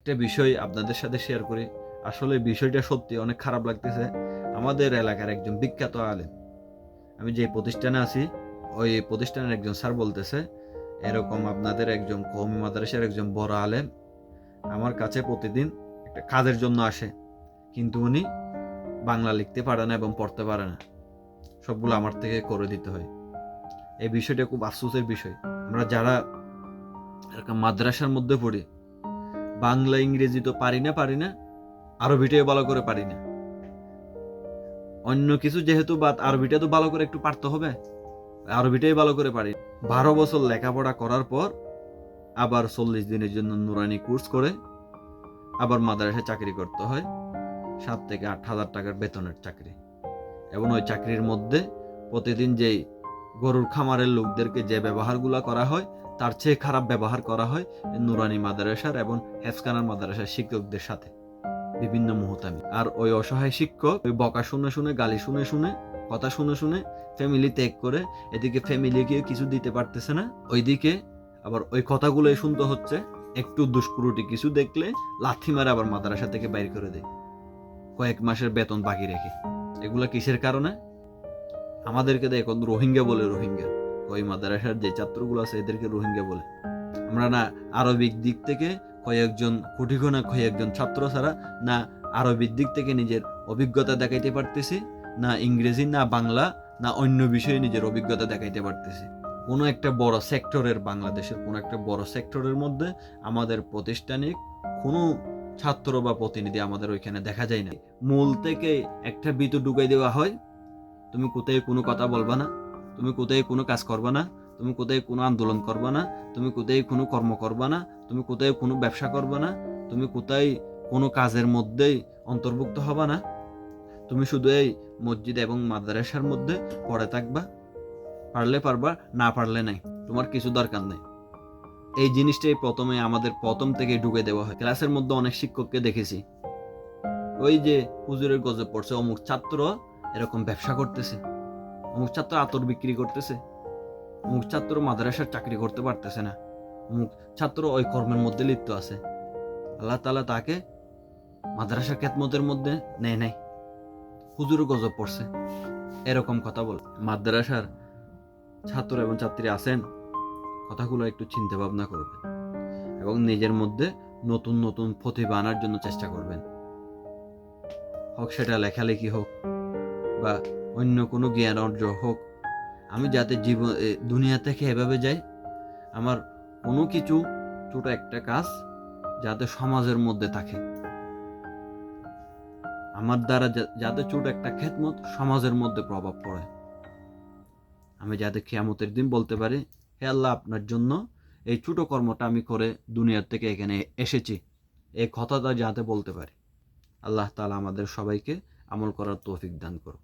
একটা বিষয় আপনাদের সাথে শেয়ার করি। আসলে বিষয়টা সত্যি অনেক খারাপ লাগতেছে। আমাদের এলাকার একজন বিখ্যাত আলেম। আমি যে প্রতিষ্ঠানে আছি, ওই প্রতিষ্ঠানের একজন স্যার বলতেছে, এরকম আপনাদের একজন কৌমি মাদ্রাসার একজন বড় আলেম আমার কাছে প্রতিদিন একটা কাজের জন্য আসে। কিন্তু উনি বাংলা লিখতে পারে না এবং পড়তে পারে না। সবগুলো আমার থেকে করে দিতে হয়। এই বিষয়টা খুব আফসোসের বিষয়। আমরা যারা এরকম মাদ্রাসার মধ্যে পড়ি বাংলা, ইংরেজি তো পারি না পারি না, আরবিটাও ভালো করে পারি না। অন্য কিছু যেহেতু বাদ, আরবিটা তো ভালো করে একটু পারতে হবে। আরবিটাই ভালো করে পারি। বারো বছর লেখাপড়া করার পর আবার চল্লিশ দিনের জন্য নুরানি কোর্স করে আবার মাদ্রাসায় চাকরি করতে হয়। সাত থেকে আট হাজার টাকার বেতনের চাকরি। এবং ওই চাকরির মধ্যে প্রতিদিন যেই গরুর খামারের লোকদেরকে যে ব্যবহারগুলো করা হয়, তার চেয়ে খারাপ ব্যবহার করা হয় নুরানি মাদ্রাসার এবং হেফকানার মাদ্রাসার শিক্ষকদের সাথে। বিভিন্ন মুহূর্তামি আর ওই অসহায় শিক্ষক ওই বকা শুনে শুনে, গালি শুনে শুনে, কথা শুনে শুনে ফ্যামিলি ত্যাগ করে এদিকে ফ্যামিলিকে কিছু দিতে পারতেছে না, ওইদিকে আবার ওই কথাগুলোই শুনতে হচ্ছে। একটু দুষ্কৃতি কিছু দেখলে লাথি মারে আবার মাদ্রাসা থেকে বাইর করে দেয়। কয়েক মাসের বেতন বাকি রেখে। এগুলা কিসের কারণে? আমাদেরকে তো এখন রোহিঙ্গা বলে রোহিঙ্গা। ওই মাদ্রাসার যে ছাত্রগুলো আছে এদেরকে রোহিঙ্গা বলে। আমরা না আরবিক দিক থেকে কয়েকজন গোনা কয়েকজন ছাত্র ছাড়া না আরবিক দিক থেকে নিজের অভিজ্ঞতা দেখাইতে পারতেছি না ইংরেজি না বাংলা না অন্য বিষয়ে নিজের অভিজ্ঞতা দেখাইতে পারতেছি। কোনো একটা বড় সেক্টরের বাংলাদেশের কোনো একটা বড় সেক্টরের মধ্যে আমাদের প্রতিষ্ঠানিক কোনো ছাত্র বা প্রতিনিধি আমাদের ওইখানে দেখা যায় না। মূল থেকে একটা বিতু ঢুকাই দেওয়া হয় তুমি কোথায় কোনো কথা বলবা না, তুমি কোথায় কোনো কাজ করবা না, তুমি কোথায় কোনো আন্দোলন করবা না, তুমি কোথায় কোনো কর্ম করবা না, তুমি কোথায় কোনো ব্যবসা করবা না, তুমি কোথায় কোনো কাজের মধ্যেই অন্তর্ভুক্ত হবা না। তুমি শুধু এই মসজিদ এবং মাদ্রাসার মধ্যে পড়ে থাকবা, পারলে পারবা, না পারলে নাই, তোমার কিছু দরকার নেই। এই জিনিসটাই প্রথমে আমাদের প্রথম থেকে ঢুকে দেওয়া হয়। ক্লাসের মধ্যে অনেক শিক্ষককে দেখেছি। ওই যে হুজুরের গজে পড়ছে, অমুক ছাত্র এরকম ব্যবসা করতেছে। অমুক ছাত্র আতর বিক্রি করতেছে। অমুক ছাত্র মাদ্রাসার চাকরি করতে পারতেছে না। অমুক ছাত্র ওই কর্মের মধ্যে লিপ্ত আছে। আল্লাহ তালা তাকে মাদ্রাসার খেতমতের মধ্যে নেয় নাই। হুজুর গজব পড়ছে। এরকম কথা বল। মাদ্রাসার ছাত্র এবং ছাত্রী আছেন, কথাগুলো একটু চিন্তা ভাবনা করবেন এবং নিজের মধ্যে নতুন নতুন প্রতিভা আনার জন্য চেষ্টা করবেন। হোক সেটা লেখালেখি হোক বা অন্য কোনো জ্ঞান অর্জন হোক, আমি যাতে জীবন দুনিয়া থেকে এভাবে যাই, আমার কোনো কিছু ছোট একটা কাজ যাতে সমাজের মধ্যে থাকে। আমার দ্বারা যাতে ছোট একটা খেদমত সমাজের মধ্যে প্রভাব পড়ে। আমি যাতে খেয়ামতের দিন বলতে পারি, হে আল্লাহ, আপনার জন্য এই ছোট কর্মটা আমি করে দুনিয়ার থেকে এখানে এসেছি। এই কথাটা যাতে বলতে পারি। আল্লাহ তালা আমাদের সবাইকে আমল করার তৌফিক দান করুন